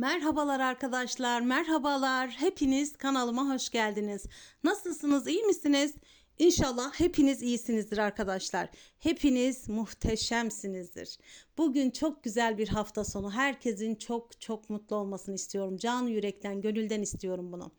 Merhabalar arkadaşlar, merhabalar. Hepiniz kanalıma hoş geldiniz. Nasılsınız, iyi misiniz? İnşallah hepiniz iyisinizdir arkadaşlar. Hepiniz muhteşemsinizdir. Bugün çok güzel bir hafta sonu. Herkesin çok çok mutlu olmasını istiyorum. Can yürekten, gönülden istiyorum bunu.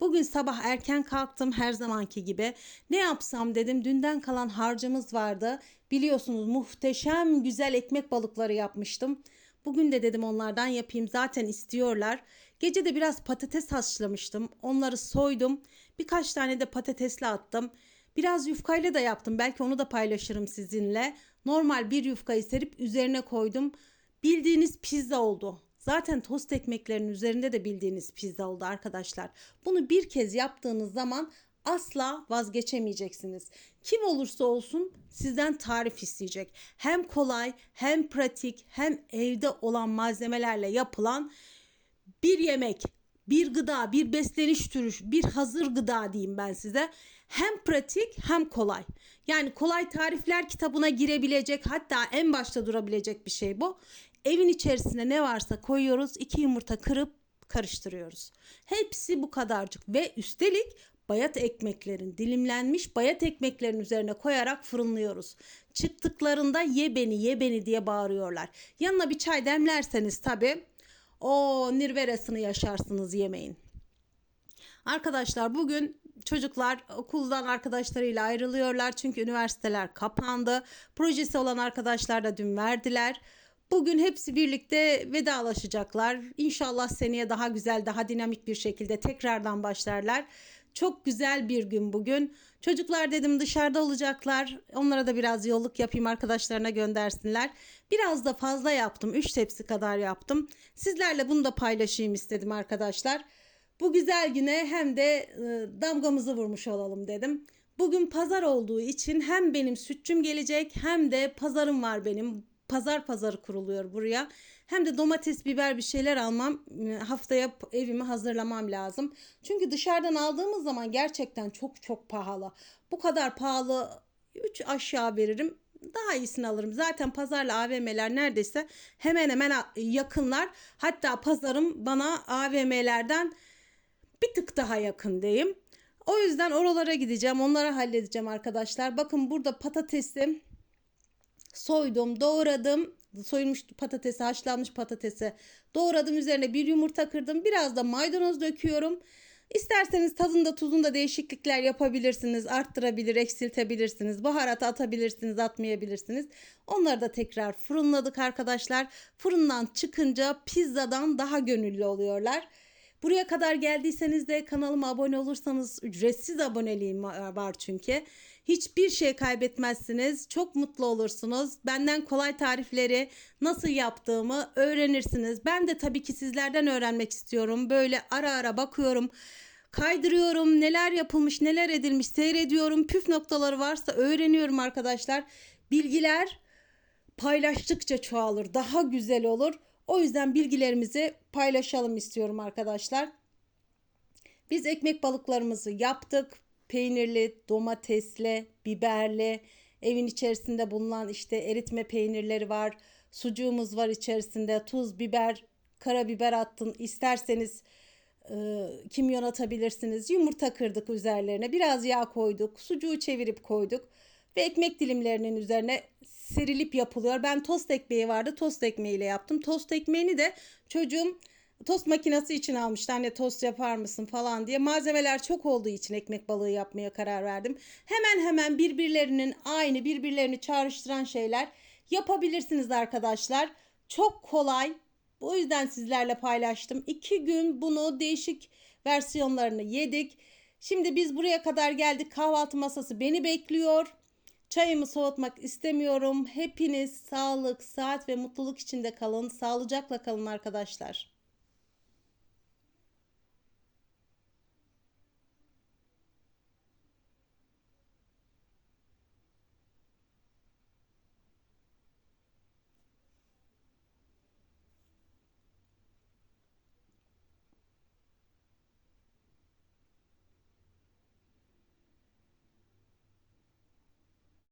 Bugün sabah erken kalktım her zamanki gibi. Ne yapsam dedim. Dünden kalan harcımız vardı. Biliyorsunuz muhteşem güzel ekmek balıkları yapmıştım. Bugün de dedim onlardan yapayım zaten istiyorlar. Gece de biraz patates haşlamıştım. Onları soydum. Birkaç tane de patatesle attım. Biraz yufkayla da yaptım. Belki onu da paylaşırım sizinle. Normal bir yufkayı serip üzerine koydum. Bildiğiniz pizza oldu. Zaten tost ekmeklerinin üzerinde de bildiğiniz pizza oldu arkadaşlar. Bunu bir kez yaptığınız zaman asla vazgeçemeyeceksiniz. Kim olursa olsun sizden tarif isteyecek. Hem kolay, hem pratik, hem evde olan malzemelerle yapılan bir yemek, bir gıda, bir besleniş türü, bir hazır gıda diyeyim ben size. Hem pratik hem kolay. Yani kolay tarifler kitabına girebilecek hatta en başta durabilecek bir şey bu. Evin içerisine ne varsa koyuyoruz. iki yumurta kırıp karıştırıyoruz. Hepsi bu kadarcık ve üstelik bayat ekmeklerin dilimlenmiş bayat ekmeklerin üzerine koyarak fırınlıyoruz. Çıktıklarında ye beni ye beni diye bağırıyorlar. Yanına bir çay demlerseniz tabi o nirveresini yaşarsınız yemeğin. Arkadaşlar bugün çocuklar okuldan arkadaşlarıyla ayrılıyorlar çünkü üniversiteler kapandı. Projesi olan arkadaşlar da dün verdiler. Bugün hepsi birlikte vedalaşacaklar. İnşallah seneye daha güzel, daha dinamik bir şekilde tekrardan başlarlar. Çok güzel bir gün bugün. Çocuklar dedim dışarıda olacaklar. Onlara da biraz yolluk yapayım arkadaşlarına göndersinler. Biraz da fazla yaptım. 3 tepsi kadar yaptım. Sizlerle bunu da paylaşayım istedim arkadaşlar. Bu güzel güne hem de e, damgamızı vurmuş olalım dedim. Bugün pazar olduğu için hem benim sütçüm gelecek hem de pazarım var benim pazar pazarı kuruluyor buraya. Hem de domates, biber bir şeyler almam, e, haftaya evimi hazırlamam lazım. Çünkü dışarıdan aldığımız zaman gerçekten çok çok pahalı. Bu kadar pahalı 3 aşağı veririm. Daha iyisini alırım. Zaten pazarla AVM'ler neredeyse hemen hemen yakınlar. Hatta pazarım bana AVM'lerden bir tık daha yakın diyeyim. O yüzden oralara gideceğim. Onları halledeceğim arkadaşlar. Bakın burada patatesim soydum, doğradım. Soyulmuş patatesi, haşlanmış patatesi doğradım. Üzerine bir yumurta kırdım. Biraz da maydanoz döküyorum. İsterseniz tadında tuzunda değişiklikler yapabilirsiniz. Arttırabilir, eksiltebilirsiniz. Baharat atabilirsiniz, atmayabilirsiniz. Onları da tekrar fırınladık arkadaşlar. Fırından çıkınca pizzadan daha gönüllü oluyorlar. Buraya kadar geldiyseniz de kanalıma abone olursanız ücretsiz aboneliğim var çünkü. Hiçbir şey kaybetmezsiniz. Çok mutlu olursunuz. Benden kolay tarifleri nasıl yaptığımı öğrenirsiniz. Ben de tabii ki sizlerden öğrenmek istiyorum. Böyle ara ara bakıyorum kaydırıyorum. Neler yapılmış, neler edilmiş seyrediyorum. Püf noktaları varsa öğreniyorum arkadaşlar. Bilgiler paylaştıkça çoğalır, daha güzel olur. O yüzden bilgilerimizi paylaşalım istiyorum arkadaşlar. Biz ekmek balıklarımızı yaptık. Peynirli, domatesli, biberli, evin içerisinde bulunan işte eritme peynirleri var. Sucuğumuz var içerisinde. Tuz, biber, karabiber attın. İsterseniz e, kimyon atabilirsiniz. Yumurta kırdık üzerlerine. Biraz yağ koyduk. Sucuğu çevirip koyduk. Ve ekmek dilimlerinin üzerine serilip yapılıyor. Ben tost ekmeği vardı. Tost ekmeğiyle yaptım. Tost ekmeğini de çocuğum tost makinesi için almıştı. Anne tost yapar mısın falan diye. Malzemeler çok olduğu için ekmek balığı yapmaya karar verdim. Hemen hemen birbirlerinin aynı birbirlerini çağrıştıran şeyler yapabilirsiniz arkadaşlar. Çok kolay. Bu yüzden sizlerle paylaştım. İki gün bunu değişik versiyonlarını yedik. Şimdi biz buraya kadar geldik. Kahvaltı masası beni bekliyor. Çayımı soğutmak istemiyorum. Hepiniz sağlık, saat ve mutluluk içinde kalın. Sağlıcakla kalın arkadaşlar.